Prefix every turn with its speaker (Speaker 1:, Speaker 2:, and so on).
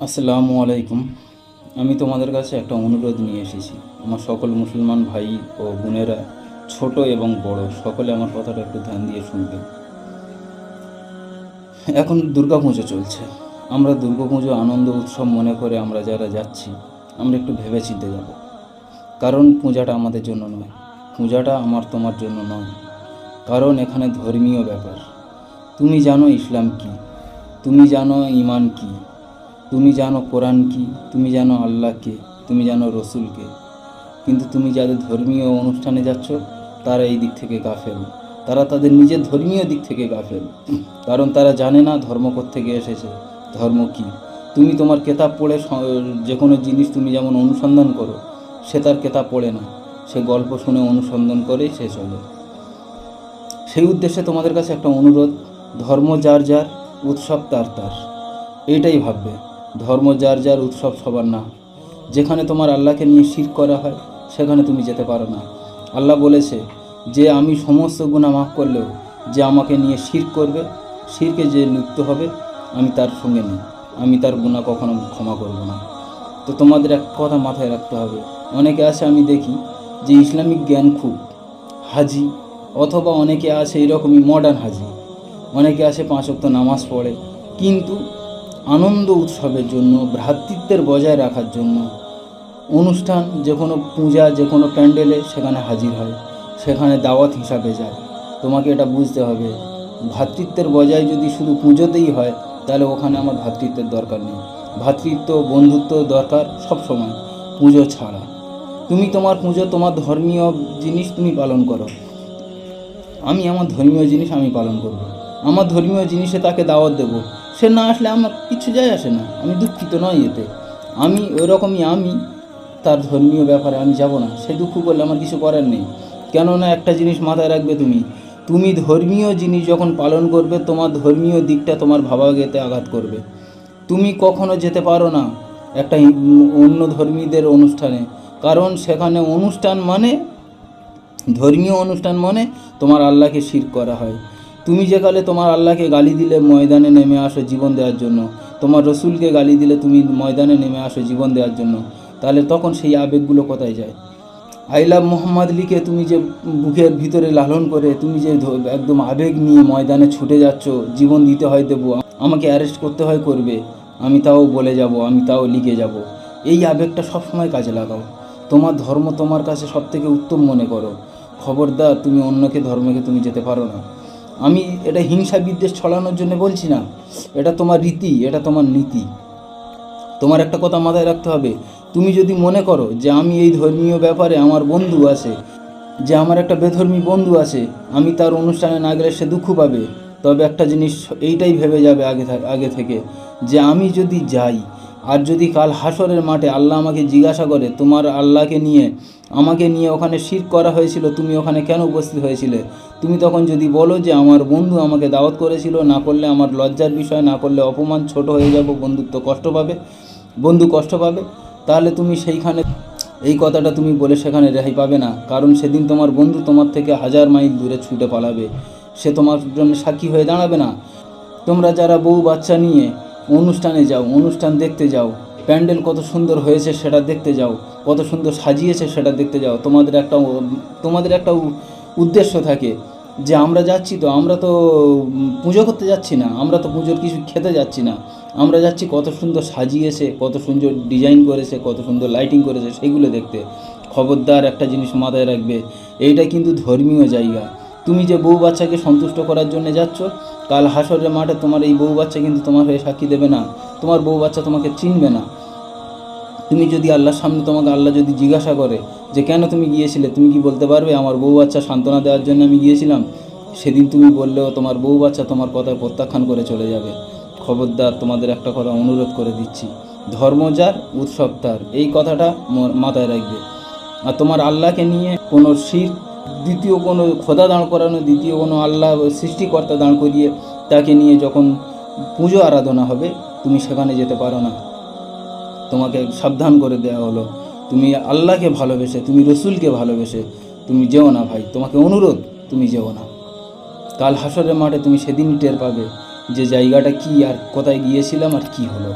Speaker 1: আসসালামু আলাইকুম। আমি তোমাদের কাছে একটা অনুরোধ নিয়ে এসেছি। আমার সকল মুসলমান ভাই ও বোনেরা, ছোট এবং বড়, সকলে আমার কথাটা একটু ধ্যান দিয়ে শুনবে। এখন দুর্গাপুজো চলছে। আমরা দুর্গাপুজো আনন্দ উৎসব মনে করে আমরা যারা যাচ্ছি, আমরা একটু ভেবে চিন্তে যাব। কারণ পূজাটা আমাদের জন্য নয়, পূজাটা আমার তোমার জন্য নয়। কারণ এখানে ধর্মীয় ব্যাপার। তুমি জানো ইসলাম কি? তুমি জানো ইমান কি? তুমি জানো কোরআন কি, তুমি জানো আল্লাহকে তুমি জানো রসুলকে কিন্তু তুমি যাদের ধর্মীয় অনুষ্ঠানে যাচ্ছ, তারা এই দিক থেকে গাফেল। তারা তাদের নিজের ধর্মীয় দিক থেকে গাফেল। কারণ তারা জানে না ধর্ম থেকে এসেছে, ধর্ম কি। তুমি তোমার কেতাব পড়ে যে কোনো জিনিস তুমি যেমন অনুসন্ধান করো, সে তার কেতাব পড়ে না। সে গল্প শুনে অনুসন্ধান করেই সে চলে। সেই উদ্দেশ্যে তোমাদের কাছে একটা অনুরোধ, ধর্ম যার যার, উৎসব তার তার। এইটাই ভাববে। ধর্ম যার যার উৎসব সবার না। যেখানে তোমার আল্লাহকে নিয়ে শির করা হয়, সেখানে তুমি যেতে পারো না। আল্লাহ বলেছে যে, আমি সমস্ত গুণা মাফ করলেও যে আমাকে নিয়ে শির করবে, শিরকে যে লিপ্ত হবে, আমি তার সঙ্গে নেই। আমি তার গুণা কখনো ক্ষমা করব না। তো তোমাদের এক কথা মাথায় রাখতে হবে। অনেকে আছে, আমি দেখি যে, ইসলামিক জ্ঞান খুব হাজি, অথবা অনেকে আছে এরকমই মডার্ন হাজি। অনেকে আছে পাঁচ ওয়াক্ত নামাজ পড়ে, কিন্তু আনন্দ উৎসবের জন্য, ভ্রাতৃত্বের বজায় রাখার জন্য অনুষ্ঠান, যে কোনো পূজা, যে কোনো প্যান্ডেলে সেখানে হাজির হয়, সেখানে দাওয়াত হিসাবে যায়। তোমাকে এটা বুঝতে হবে। ভ্রাতৃত্বের বজায় যদি শুধু পুজোতেই হয়, তাহলে ওখানে আমার ভ্রাতৃত্বের দরকার নেই। ভ্রাতৃত্ব, বন্ধুত্ব দরকার সব সময়, পুজো ছাড়া। তুমি তোমার পুজো, তোমার ধর্মীয় জিনিস তুমি পালন করো। আমি আমার ধর্মীয় জিনিস আমি পালন করব। আমার ধর্মীয় জিনিসে তাকে দাওয়াত দেব। সে না আসলে আমার কিছু যায় আসে না। আমি দুঃখিত নয় এতে। আমি ওই রকমই আমি, তার ধর্মীয় ব্যাপারে আমি যাব না। সে দুঃখ করলে আমার কিছু করার নেই। কেননা একটা জিনিস মাথায় রাখবে তুমি। তুমি ধর্মীয় জিনিস যখন পালন করবে, তোমার ধর্মীয় দিকটা তোমার ভাবাগেতে আঘাত করবে। তুমি কখনো যেতে পারো না একটা অন্য ধর্মীদের অনুষ্ঠানে। কারণ সেখানে অনুষ্ঠান মানে ধর্মীয় অনুষ্ঠান মানে তোমার আল্লাহকে শির করা হয়। তুমি যে কালে তোমার আল্লাহকে গালি দিলে ময়দানে নেমে আসো জীবন দেওয়ার জন্য, তোমার রসুলকে গালি দিলে তুমি ময়দানে নেমে আসো জীবন দেওয়ার জন্য, তাহলে তখন সেই আবেগগুলো কোথায় যায়? আই লাভ মোহাম্মদ লিখে তুমি যে বুকের ভিতরে লালন করে তুমি যে একদম আবেগ নিয়ে ময়দানে ছুটে যাচ্ছ, জীবন দিতে হয় দেবো, আমাকে অ্যারেস্ট করতে হয় করবে, আমি তাও বলে যাব, আমি তাও লিখে যাব। এই আবেগটা সবসময় কাজে লাগাও। তোমার ধর্ম তোমার কাছে সব থেকে উত্তম মনে করো। খবরদার, তুমি অন্যকে ধর্মকে তুমি যেতে পারো না। আমি এটা হিংসা বিদ্বেষ ছড়ানোর জন্য বলছি না। এটা তোমার রীতি, এটা তোমার নীতি। তোমার একটা কথা মাথায় রাখতে হবে। তুমি যদি মনে করো যে আমি এই ধর্মীয় ব্যাপারে আমার বন্ধু আছে, যে আমার একটা বেধর্মী বন্ধু আছে, আমি তার অনুষ্ঠানে না গেলে সে দুঃখ পাবে। তবে একটা জিনিস এইটাই ভেবে যাবে আগে আগে থেকে, যে আমি যদি যাই আর যদি কাল হাসরের মাঠে আল্লাহ আমাকে জিজ্ঞাসা করে, তোমার আল্লাহকে নিয়ে, আমাকে নিয়ে ওখানে শির করা হয়েছিল, তুমি ওখানে কেন উপস্থিত হয়েছিলে? তুমি তখন যদি বলো যে, আমার বন্ধু আমাকে দাওয়াত করেছিল, না করলে আমার লজ্জার বিষয়, না করলে অপমান ছোট হয়ে যাব, বন্ধুত্ব কষ্ট পাবে, বন্ধু কষ্ট পাবে, তাহলে তুমি সেইখানে, এই কথাটা তুমি বলে সেখানে রেহাই পাবে না। কারণ সেদিন তোমার বন্ধু তোমার থেকে হাজার মাইল দূরে ছুটে পালাবে। সে তোমার জন্য সাক্ষী হয়ে দাঁড়াবে না। তোমরা যারা বউ বাচ্চা নিয়ে অনুষ্ঠানে যাও, অনুষ্ঠান দেখতে যাও। প্যান্ডেল কত সুন্দর হয়েছে সেটা দেখতে যাও। কত সুন্দর সাজিয়েছে সেটা দেখতে যাও। তোমাদের একটা তোমাদের একটা উদ্দেশ্য থাকে যে আমরা যাচ্ছি তো আমরা তো পুজো করতে যাচ্ছি না। আমরা তো পুজোর কিছু খেতে যাচ্ছি না। আমরা যাচ্ছি কত সুন্দর সাজিয়েছে, কত সুন্দর ডিজাইন করেছে, কত সুন্দর লাইটিং করেছে সেগুলো দেখতে। খবরদার একটা জিনিস মাথায় রাখবে। এইটা কিন্তু ধর্মীয় জায়গা। তুমি যে বউ বাচ্চাকে সন্তুষ্ট করার জন্য যাচ্ছ, কাল হাসরের মাঠে তোমার এই বউ বাচ্চা কিন্তু তোমার হয়ে সাক্ষী দেবে না। তোমার বউ বাচ্চা তোমাকে চিনবে না। তুমি যদি আল্লাহর সামনে তোমাকে আল্লাহ যদি জিজ্ঞাসা করে যে কেন তুমি গিয়েছিলে, তুমি কি বলতে পারবে, আমার বউ বাচ্চা সান্ত্বনা দেওয়ার জন্য আমি গিয়েছিলাম সেদিন তুমি বললেও তোমার বউ বাচ্চা তোমার কথায় প্রত্যাখ্যান করে চলে যাবে। খবরদার, তোমাদের একটা কথা অনুরোধ করে দিচ্ছি। ধর্ম যার, উৎসব তার। এই কথাটা মাথায় রাখবে। আর তোমার আল্লাহকে নিয়ে কোনো শির দ্বিতীয় কোনো খোদা দাঁড় করানো, দ্বিতীয় কোনো আল্লাহ সৃষ্টিকর্তা দাঁড় করিয়ে তাকে নিয়ে যখন পুজো আরাধনা হবে, তুমি সেখানে যেতে পারো না। তোমাকে সাবধান করে দেওয়া হলো। তুমি আল্লাহকে ভালোবেসে, তুমি রসুলকে ভালোবেসে তুমি যেও না ভাই। তোমাকে অনুরোধ, তুমি যেও না। কাল হাসরের মাঠে তুমি সেদিনই টের পাবে যে জায়গাটা কি আর কোথায় গিয়েছিলাম আর কি হলো।